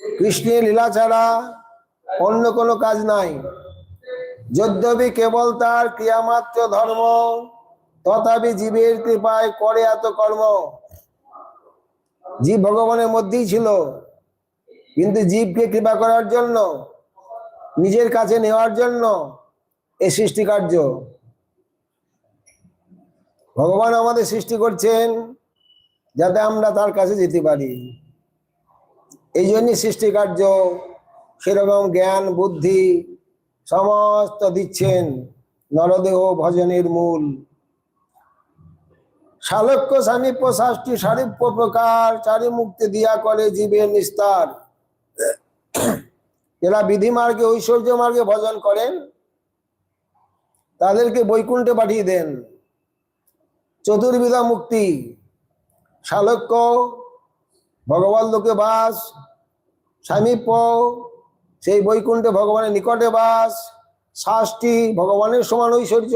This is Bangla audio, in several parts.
কৃষ্ণের লীলা ছাড়া অন্য কোনো কাজ নাই। যদ্যপি কেবল তার ক্রিয়ামাত্র ধর্ম, তথাপি জীবের কৃপায় করে এত কর্ম। জীব ভগবানের মধ্যেই ছিল, কিন্তু জীবকে কৃপা করার জন্য, নিজের কাছে নেওয়ার জন্য এ সৃষ্টি কার্য ভগবান আমাদের সৃষ্টি করছেন যাতে আমরা তার কাছে যেতে পারি। এই জন্যই সৃষ্টি কার্য সেরকম জ্ঞান, বুদ্ধি সমস্ত দিচ্ছেন নরদেহ ভজনের মূল। শালক্য সামীপ্য শাস্তি সারিপ্য প্রকার চারি মুক্তি দিয়া করে জীবের নিস্তার। এরা বিধি মার্গে ঐশ্বর্য মার্গে ভজন করেন, তাদেরকে বৈকুণ্ঠে পাঠিয়ে দেন। চতুর্বিধা মুক্তি শালক্য ভগবান লোকে বাস সামীপ্য সেই বৈকুণ্ঠে ভগবানের নিকটে বাস শাস্তি ভগবানের সমান ঐশ্বর্য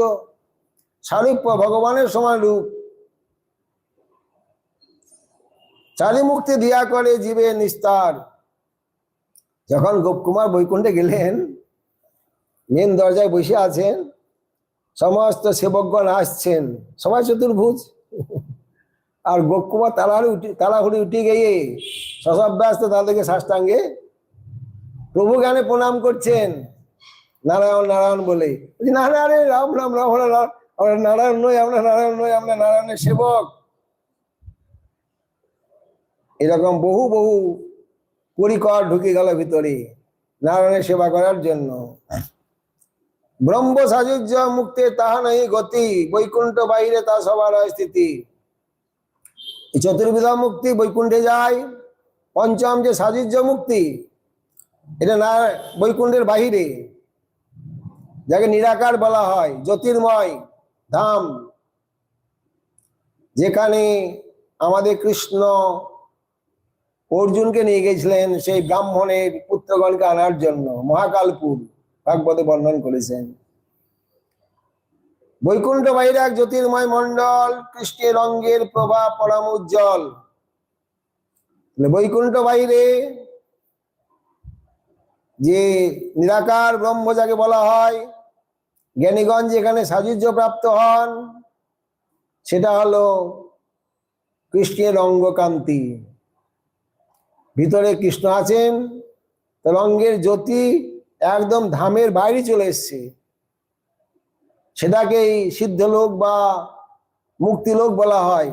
সারূপ্য ভগবানের সমান রূপ। চারি মুক্তি দিয়া করে জীবে নিস্তার। যখন গোপকুমার বৈকুণ্ঠে গেলেন, মেন দরজায় বসে আছেন, সমস্ত সেবকগণ আসছেন সবাই চতুর্ভুজ। আর গোপকুমার তাড়াহুড়ি উঠে তাড়াহুড়ি উঠে গিয়ে সসব ব্যস্ত তাদেরকে সাষ্টাঙ্গে প্রভু জ্ঞানে প্রণাম করছেন। নারায়ণ নারায়ণ বলে। না না, রে, রাম রাম রাম রাম। আমরা নারায়ণ নই, আমরা নারায়ণ নই, আমরা নারায়ণের সেবক। এরকম বহু বহু পরিকর ঢুকে গেল ভিতরে নারায়ণের সেবা করার জন্য। ব্রহ্ম সাজুজ্য মুক্তে তাহা নাই গতি, বৈকুণ্ঠ বাইরে তা সবার স্থিতি চতুর্বিধা মুক্তি, বৈকুণ্ঠে যায় পঞ্চম যে সাজুজ্য মুক্তি, এটা না বৈকুণ্ঠের বাহিরে, যাকে নিরাকার বলা হয়, জ্যোতির্ময় ধাম, যেখানে আমাদের কৃষ্ণ অর্জুনকে নিয়ে গেছিলেন, সেই ব্রাহ্মণের পুত্রগণকে আনার জন্য, মহাকালপুর, ভাগবতে বর্ণন করেছেন। বৈকুণ্ঠ এক জ্যোতির্ময় মন্ডল কৃষ্ণের অঙ্গের প্রভা পরম উজ্জ্বল। বৈকুণ্ঠ বাইরে, যে নিরাকার ব্রহ্ম যাকে বলা হয় জ্ঞানীগঞ্জ যেখানে সাযুজ্য প্রাপ্ত হন, সেটা হলো কৃষ্ণের অঙ্গকান্তি ভিতরে কৃষ্ণ আছেন তার অঙ্গের জ্যোতি একদম ধামের বাইরে চলে এসছে। সেটাকেই সিদ্ধ লোক বা মুক্তি লোক বলা হয়।